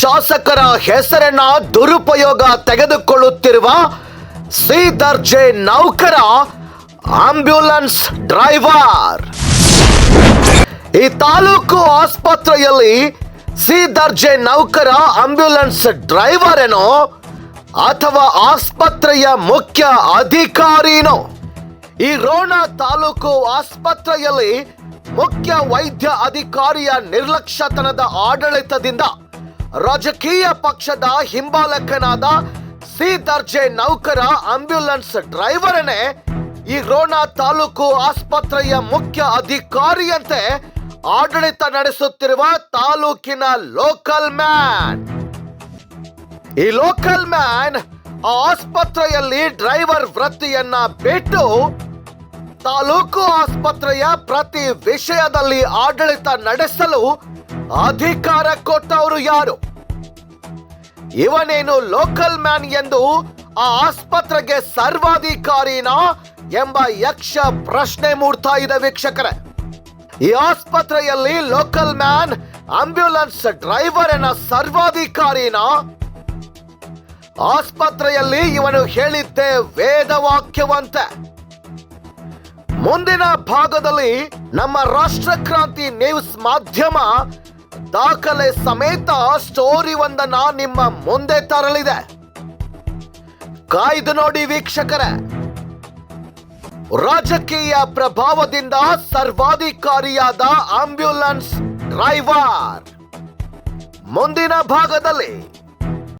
ಶಾಸಕರ ಹೆಸರನ್ನ ದುರುಪಯೋಗ ತೆಗೆದುಕೊಳ್ಳುತ್ತಿರುವ ಸಿ ದರ್ಜೆ ನೌಕರ ಆಂಬ್ಯುಲೆನ್ಸ್ ಡ್ರೈವರ್. ಈ ತಾಲೂಕು ಆಸ್ಪತ್ರೆಯಲ್ಲಿ ಸಿ ದರ್ಜೆ ನೌಕರ ಆಂಬ್ಯುಲೆನ್ಸ್ ಡ್ರೈವರ್ ಏನೋ ಅಥವಾ ಆಸ್ಪತ್ರೆಯ ಮುಖ್ಯ ಅಧಿಕಾರಿನೋ? ಈ ರೋಣ ತಾಲೂಕು ಆಸ್ಪತ್ರೆಯಲ್ಲಿ ಮುಖ್ಯ ವೈದ್ಯ ಅಧಿಕಾರಿಯ ನಿರ್ಲಕ್ಷ್ಯತನದ ಆಡಳಿತದಿಂದ ರಾಜಕೀಯ ಪಕ್ಷದ ಹಿಂಬಾಲಕನಾದ ಸಿ ದರ್ಜೆ ನೌಕರ ಆಂಬ್ಯುಲೆನ್ಸ್ ಡ್ರೈವರನೇ ಈ ರೋಣ ತಾಲೂಕು ಆಸ್ಪತ್ರೆಯ ಮುಖ್ಯ ಅಧಿಕಾರಿಯಂತೆ ಆಡಳಿತ ನಡೆಸುತ್ತಿರುವ ತಾಲೂಕಿನ ಲೋಕಲ್ ಮ್ಯಾನ್. ಈ ಲೋಕಲ್ ಮ್ಯಾನ್ ಆಸ್ಪತ್ರೆಯಲ್ಲಿ ಡ್ರೈವರ್ ವೃತ್ತಿಯನ್ನ ಬಿಟ್ಟು ತಾಲೂಕು ಆಸ್ಪತ್ರೆಯ ಪ್ರತಿ ವಿಷಯದಲ್ಲಿ ಆಡಳಿತ ನಡೆಸಲು ಅಧಿಕಾರ ಕೊಟ್ಟವರು ಯಾರು? ಇವನೇನು ಲೋಕಲ್ ಮ್ಯಾನ್ ಎಂದು ಆ ಆಸ್ಪತ್ರೆಗೆ ಸರ್ವಾಧಿಕಾರಿನ ಎಂಬ ಯಕ್ಷ ಪ್ರಶ್ನೆ ಮೂಡ್ತಾ ಇದೆ ವೀಕ್ಷಕರೇ. ಈ ಆಸ್ಪತ್ರೆಯಲ್ಲಿ ಲೋಕಲ್ ಮ್ಯಾನ್, ಆಂಬ್ಯುಲೆನ್ಸ್ ಡ್ರೈವರ್ ಎನ್ನ ಸರ್ವಾಧಿಕಾರಿನ? ಆಸ್ಪತ್ರೆಯಲ್ಲಿ ಇವನು ಹೇಳಿದ್ದೆ ವೇದವಾಕ್ಯವಂತೆ ಮುಂದಿನ ಭಾಗದಲ್ಲಿ ನಮ್ಮ ರಾಷ್ಟ್ರಕ್ರಾಂತಿ ನ್ಯೂಸ್ ಮಾಧ್ಯಮ ದಾಖಲೆ ಸಮೇತ ಸ್ಟೋರಿ ಒಂದನ್ನ ನಿಮ್ಮ ಮುಂದೆ ತರಲಿದೆ. ಕಾಯ್ದು ನೋಡಿ ವೀಕ್ಷಕರ. ರಾಜಕೀಯ ಪ್ರಭಾವದಿಂದ ಸರ್ವಾಧಿಕಾರಿಯಾದ ಆಂಬ್ಯುಲೆನ್ಸ್ ಡ್ರೈವರ್. ಮುಂದಿನ ಭಾಗದಲ್ಲಿ